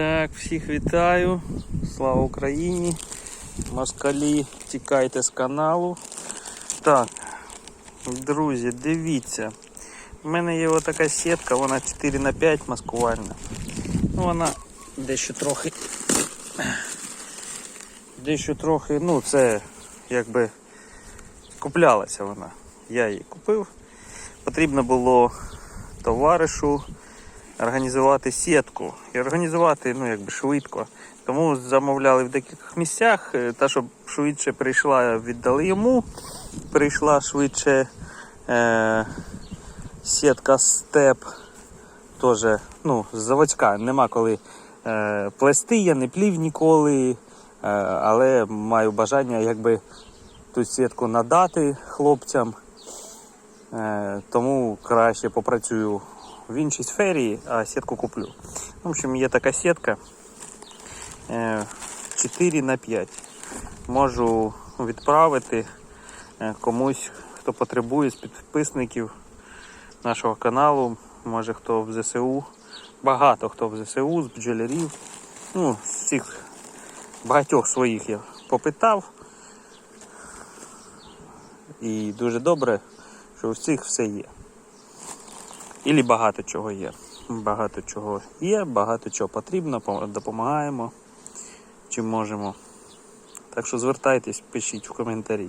Так, всіх вітаю. Слава Україні. Москалі, тікайте з каналу. Так, друзі, дивіться. У мене є отака сітка, вона 4 на 5 маскувальна. Ну, вона дещо трохи. Дещо трохи, ну це якби куплялася вона. Я її купив. Потрібно було товаришу організувати сітку і організувати ну, якби швидко. Тому замовляли в декількох місцях, е, та щоб швидше прийшла, віддали йому. Прийшла швидше е, сітка степ. Теж ну, заводська, нема коли е, плести, я не плів ніколи, е, але маю бажання якби ту сітку надати хлопцям. Е, тому краще попрацюю в іншій сфері, а сітку куплю. В общем, є така сітка е, 4 на 5. Можу відправити е, комусь, хто потребує з підписників нашого каналу, може хто в ЗСУ, багато хто в ЗСУ, з бджолярів. Ну, з цих багатьох своїх я попитав. І дуже добре, що у всіх все є. Ілі багато чого є. Багато чого є, багато чого потрібно, допомагаємо чим можемо. Так що звертайтесь, пишіть в коментарі.